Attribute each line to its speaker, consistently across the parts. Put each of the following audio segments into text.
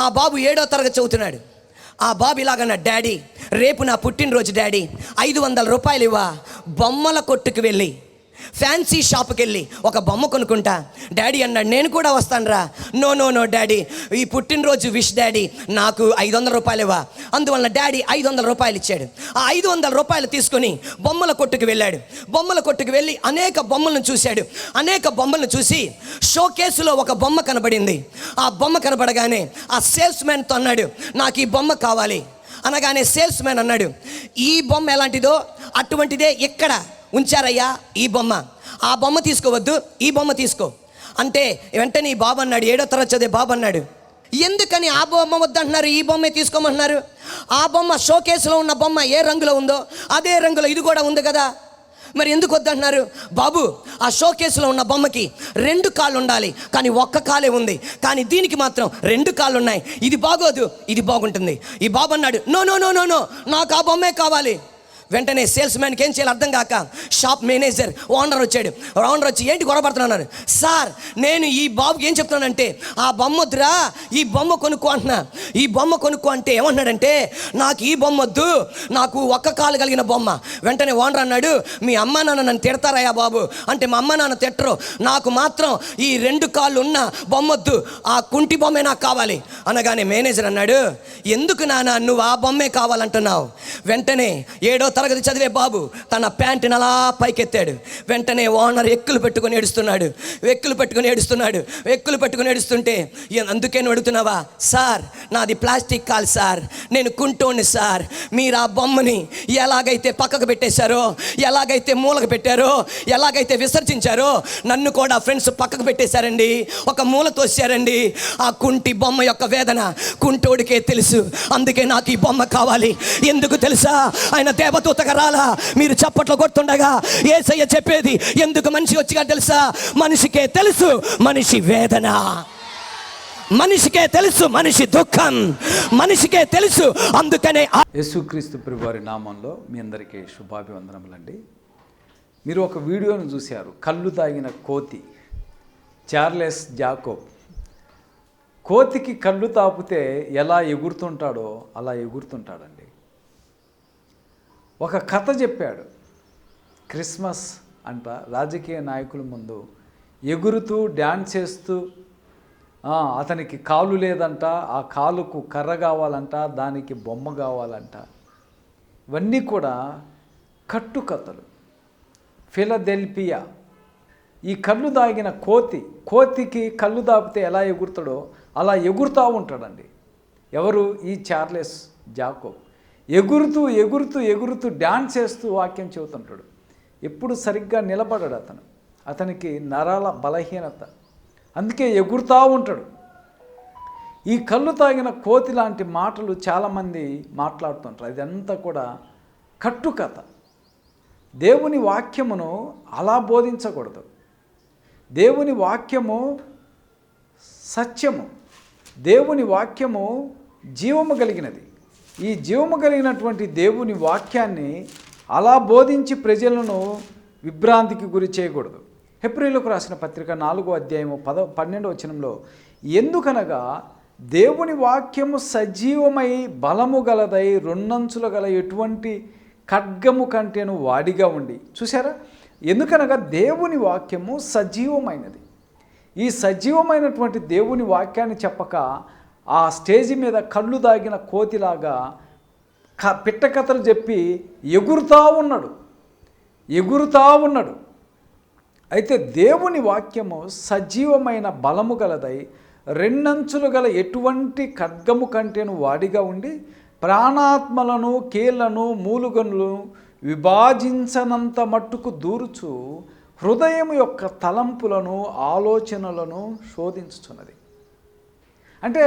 Speaker 1: ఆ బాబు ఏడో తరగతి చదువుతున్నాడు. ఆ బాబు ఇలాగన్న డాడీ రేపు నా పుట్టినరోజు డాడీ ఐదు వందల రూపాయలు ఇవ్వ బొమ్మల కొట్టుకు వెళ్ళి. ఫ్యాన్సీ షాప్కి వెళ్ళి ఒక బొమ్మ కొనుక్కుంటా. డాడీ అన్నాడు నేను కూడా వస్తానురా. No no no daddy. ఈ పుట్టినరోజు విష్ డాడీ నాకు ఐదు వందల రూపాయలు ఇవ్వ అందువల్ల డాడీ ఐదు వందల రూపాయలు ఇచ్చాడు. ఆ ఐదు వందల రూపాయలు తీసుకొని బొమ్మల కొట్టుకు వెళ్ళాడు. బొమ్మల కొట్టుకు వెళ్ళి అనేక బొమ్మలను చూశాడు. అనేక బొమ్మలను చూసి షో కేసులో ఒక బొమ్మ కనబడింది. ఆ బొమ్మ కనబడగానే ఆ సేల్స్ మ్యాన్తో అన్నాడు నాకు ఈ బొమ్మ కావాలి. అనగానే సేల్స్ మ్యాన్ అన్నాడు ఈ బొమ్మ ఎలాంటిదో? అటువంటిదే ఇక్కడ. ఉంచారయ్యా ఈ బొమ్మ. ఆ బొమ్మ తీసుకోవద్దు ఈ బొమ్మ తీసుకో. అంటే వెంటనే ఈ బాబు అన్నాడు ఏడో తరగతి చదివే బాబు అన్నాడు. ఎందుకని ఆ బొమ్మ వద్దంటున్నారు ఈ బొమ్మే తీసుకోమంటున్నారు? ఆ బొమ్మ షోకేసులో ఉన్న బొమ్మ ఏ రంగులో ఉందో అదే రంగులో ఇది కూడా ఉంది కదా. మరి ఎందుకు వద్దంటున్నారు? బాబు ఆ షోకేసులో ఉన్న బొమ్మకి రెండు కాళ్ళు ఉండాలి కానీ ఒక్క కాలే ఉంది. కానీ దీనికి మాత్రం రెండు కాళ్ళు ఉన్నాయి. ఇది బాగోదు ఇది బాగుంటుంది. ఈ బాబు అన్నాడు no no no no no నాకు ఆ బొమ్మే కావాలి. వెంటనే సేల్స్ మ్యాన్కి ఏం చేయాలి? అర్థం కాక షాప్ మేనేజర్ ఓనర్ వచ్చాడు. ఓనర్ వచ్చి ఏంటి గొడవపడుతున్నాను సార్ నేను ఈ బాబుకి ఏం చెప్తున్నానంటే ఆ బొమ్మ ఈ బొమ్మ కొనుక్కో అంటున్నా. ఈ బొమ్మ కొనుక్కో అంటే ఏమన్నాడంటే నాకు ఈ బొమ్మ వద్దు. నాకు ఒక్క కాలు కలిగిన బొమ్మ. వెంటనే ఓనర్ అన్నాడు మీ అమ్మ నాన్న నన్ను తిడతారయ్యా బాబు. అంటే మా అమ్మ నాన్న తిట్టరు. నాకు మాత్రం ఈ రెండు కాళ్ళు ఉన్న బొమ్మ వద్దు. ఆ కుంటి బొమ్మే నాకు కావాలి. అనగానే మేనేజర్ అన్నాడు ఎందుకు నాన్న నువ్వు ఆ బొమ్మే కావాలంటున్నావు? వెంటనే ఏడో తరగతి చదివే బాబు తన ప్యాంటుని అలా పైకెత్తాడు. వెంటనే ఓనర్ ఎక్కులు పెట్టుకొని ఏడుస్తున్నాడు. ఎక్కులు పెట్టుకొని ఏడుస్తున్నాడు. ఎక్కులు పెట్టుకొని ఏడుస్తుంటే అందుకే నువ్వు అడుగుతున్నావా? సార్ నాది ప్లాస్టిక్ కాల్ సార్. నేను కుంటోని సార్. మీరు ఆ బొమ్మని ఎలాగైతే పక్కకు పెట్టేశారో ఎలాగైతే మూలకు పెట్టారో ఎలాగైతే విసర్జించారో నన్ను కూడా ఫ్రెండ్స్ పక్కకు పెట్టేశారండి. ఒక మూల తోసారండి ఆ కుంటి బొమ్మ యొక్క వేదన కుంటోడికే తెలుసు. అందుకే నాకు ఈ బొమ్మ కావాలి. ఎందుకు తెలుసా? ఆయన దేవదూతగా రాలా మీరు చప్పట్లు కొడుతుండగా ఏసయ్య చెప్పేది ఎందుకు మనిషి వచ్చిగా తెలుసా? మనిషికే తెలుసు. మనిషి వేదన. మనిషికే తెలుసు మనిషి దుఃఖం. మనిషికే తెలుసు అందుకనే
Speaker 2: యేసుక్రీస్తు ప్రభువారి నామంలో మీ అందరికీ శుభాభివందనములండి. మీరు ఒక వీడియోను చూశారు. కళ్ళు తాగిన కోతి చార్లెస్ జాకోబ్. కోతికి కళ్ళు తాపితే ఎలా ఎగురుతుంటాడో అలా ఎగురుతుంటాడండి. ఒక కథ చెప్పాడు. క్రిస్మస్ అంట రాజకీయ నాయకుల ముందు ఎగురుతూ డ్యాన్స్ చేస్తూ అతనికి కాలు లేదంట ఆ కాలుకు కర్ర కావాలంట దానికి బొమ్మ కావాలంట. ఇవన్నీ కూడా కట్టుకథలు. ఫిలదెల్పియా ఈ కళ్ళు దాగిన కోతి కోతికి కళ్ళు దాపితే ఎలా ఎగురుతాడో అలా ఎగురుతూ ఉంటాడండి. ఎవరు? ఈ చార్లెస్ జాకో. ఎగురుతూ ఎగురుతూ ఎగురుతూ డ్యాన్స్ చేస్తూ వాక్యం చెబుతుంటాడు. ఎప్పుడు సరిగ్గా నిలబడాడు అతను. అతనికి నరాల బలహీనత. అందుకే ఎగురుతూ ఉంటాడు. ఈ కళ్ళు తాగిన కోతి లాంటి మాటలు చాలామంది మాట్లాడుతుంటారు. ఇదంతా కూడా కట్టుకథ. దేవుని వాక్యమును అలా బోధించకూడదు. దేవుని వాక్యము సత్యము. దేవుని వాక్యము జీవము కలిగినది. ఈ జీవము కలిగినటువంటి దేవుని వాక్యాన్ని అలా బోధించి ప్రజలను విభ్రాంతికి గురి చేయకూడదు. హెబ్రిలకు రాసిన పత్రిక నాలుగో అధ్యాయము పద పన్నెండో వచనంలో ఎందుకనగా దేవుని వాక్యము సజీవమై బలము గలదై రెండంచుల గల ఎటువంటి ఖడ్గము కంటేను వాడిగా ఉండి. చూసారా ఎందుకనగా దేవుని వాక్యము సజీవమైనది. ఈ సజీవమైనటువంటి దేవుని వాక్యాన్ని చెప్పక ఆ స్టేజి మీద కళ్ళు దాగిన కోతిలాగా క పిట్ట కథలు చెప్పి ఎగురుతా ఉన్నాడు. ఎగురుతా ఉన్నాడు. అయితే దేవుని వాక్యము సజీవమైన బలము గలదై రెండంచులు గల ఎటువంటి ఖడ్గము కంటేను వాడిగా ఉండి ప్రాణాత్మలను కీళ్ళను మూలుగనులను విభాజించనంత మట్టుకు దూరుచు హృదయం యొక్క తలంపులను ఆలోచనలను శోధించుచున్నది. అంటే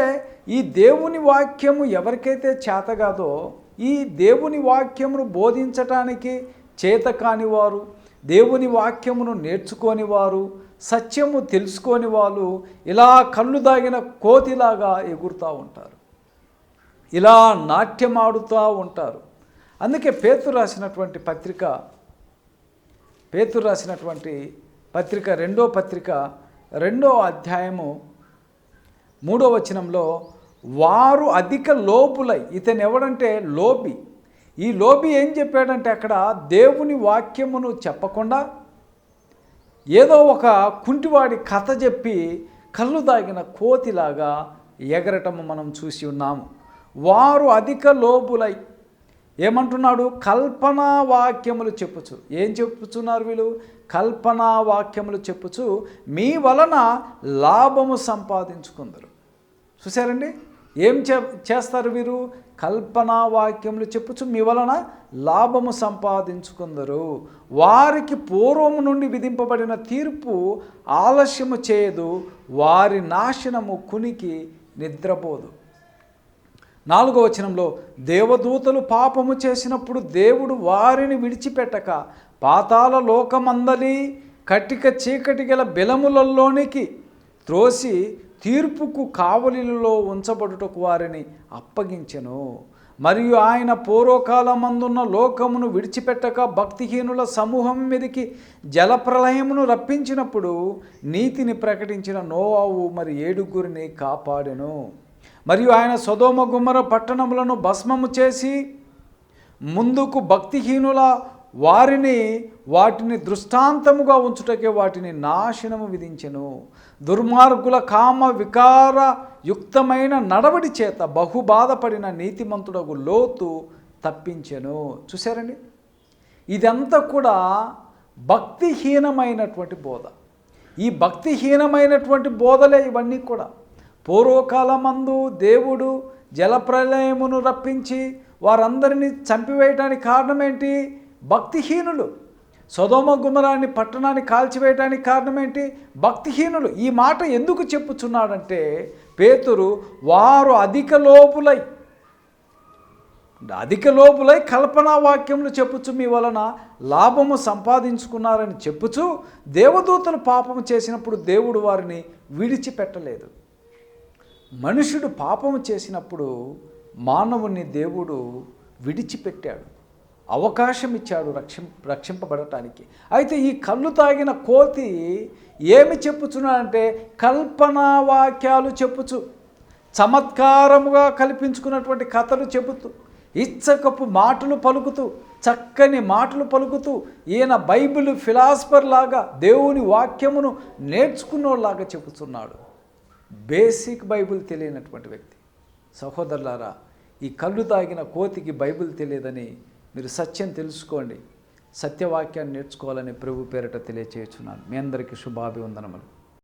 Speaker 2: ఈ దేవుని వాక్యము ఎవరికైతే చేత కాదో ఈ దేవుని వాక్యమును బోధించటానికి చేత కాని వారు దేవుని వాక్యమును నేర్చుకోని వారు సత్యము తెలుసుకోని వాళ్ళు ఇలా కళ్ళు దాగిన కోతిలాగా ఎగురుతూ ఉంటారు. ఇలా నాట్యమాడుతూ ఉంటారు. అందుకే పేతు రాసినటువంటి పత్రిక పేతురు రాసినటువంటి పత్రిక రెండో పత్రిక రెండో అధ్యాయము మూడో వచనంలో వారు అధిక లోపులై ఇతను ఎవడంటే లోపి ఈ లోబి ఏం చెప్పాడంటే అక్కడ దేవుని వాక్యమును చెప్పకుండా ఏదో ఒక కుంటివాడి కథ చెప్పి కళ్ళు దాగిన కోతిలాగా ఎగరటము మనం చూసి ఉన్నాము. వారు అధిక లోబులై ఏమంటున్నాడు? కల్పనా వాక్యములు చెప్పుచు. ఏం చెప్పుచున్నారు వీళ్ళు? కల్పనా వాక్యములు చెప్పుచు మీ వలన లాభము సంపాదించుకుందరు. చూసారండి ఏం చే చేస్తారు వీరు? కల్పనా వాక్యములు చెప్పుచు మీ వలన లాభము సంపాదించుకుందరు. వారికి పూర్వము నుండి విధింపబడిన తీర్పు ఆలస్యము చేయదు వారి నాశనము కునికి నిద్రపోదు. నాలుగో వచనంలో దేవదూతలు పాపము చేసినప్పుడు దేవుడు వారిని విడిచిపెట్టక పాతాల లోకమందలి కటిక చీకటి గల బెలములలోనికి త్రోసి తీర్పుకు కావలిలో ఉంచబడుటకు వారిని అప్పగించెను. మరియు ఆయన పూర్వకాలమందున్న లోకమును విడిచిపెట్టక భక్తిహీనుల సమూహం మీదకి జలప్రలయమును రప్పించినప్పుడు నీతిని ప్రకటించిన నోవావు మరి ఏడుగురిని కాపాడెను. మరియు ఆయన సొదోమ గుమ్మర పట్టణములను భస్మము చేసి ముందుకు భక్తిహీనుల వారిని వాటిని దృష్టాంతముగా ఉంచుటకే వాటిని నాశనము విధించెను. దుర్మార్గుల కామ వికార యుక్తమైన నడవడి చేత బహు బాధపడిన నీతిమంతుడకు లోతు తప్పించెను. చూసారండి ఇదంతా కూడా భక్తిహీనమైనటువంటి బోధ. ఈ భక్తిహీనమైనటువంటి బోధలే ఇవన్నీ కూడా. పూర్వకాలమందు దేవుడు జలప్రలయమును రప్పించి వారందరినీ చంపివేయటానికి కారణం ఏంటి భక్తిహీనులు. సొదోమ గుమరాన్ని పట్టణాన్ని కాల్చివేయడానికి కారణం ఏంటి భక్తిహీనులు ఈ మాట ఎందుకు చెప్పుచున్నాడంటే పేతురు వారు అధిక లోపులై అధిక లోపులై కల్పనా వాక్యములు చెప్పుచు మీ వలన లాభము సంపాదించుకున్నారని చెప్పుచు దేవదూతలు పాపము చేసినప్పుడు దేవుడు వారిని విడిచిపెట్టలేదు. మనుషుడు పాపము చేసినప్పుడు మానవుని దేవుడు విడిచిపెట్టాడు. అవకాశం ఇచ్చాడు రక్షిం రక్షింపబడటానికి. అయితే ఈ కళ్ళు తాగిన కోతి ఏమి చెప్పుచున్నాడంటే కల్పనా వాక్యాలు చెప్పుచు చమత్కారముగా కల్పించుకున్నటువంటి కథలు చెబుతూ ఇచ్చకపు మాటలు పలుకుతూ చక్కని మాటలు పలుకుతూ ఈయన బైబిల్ ఫిలాసఫర్ లాగా దేవుని వాక్యమును నేర్చుకున్నోళ్ళలాగా చెబుతున్నాడు. బేసిక్ బైబిల్ తెలియనటువంటి వ్యక్తి. సహోదరులారా ఈ కళ్ళు తాగిన కోతికి బైబిల్ తెలియదని మీరు సత్యం తెలుసుకోండి. సత్యవాక్యాన్ని నేర్చుకోవాలని ప్రభు పేరిట తెలియచేయుచున్నాను మీ అందరికీ శుభాభివందనములు.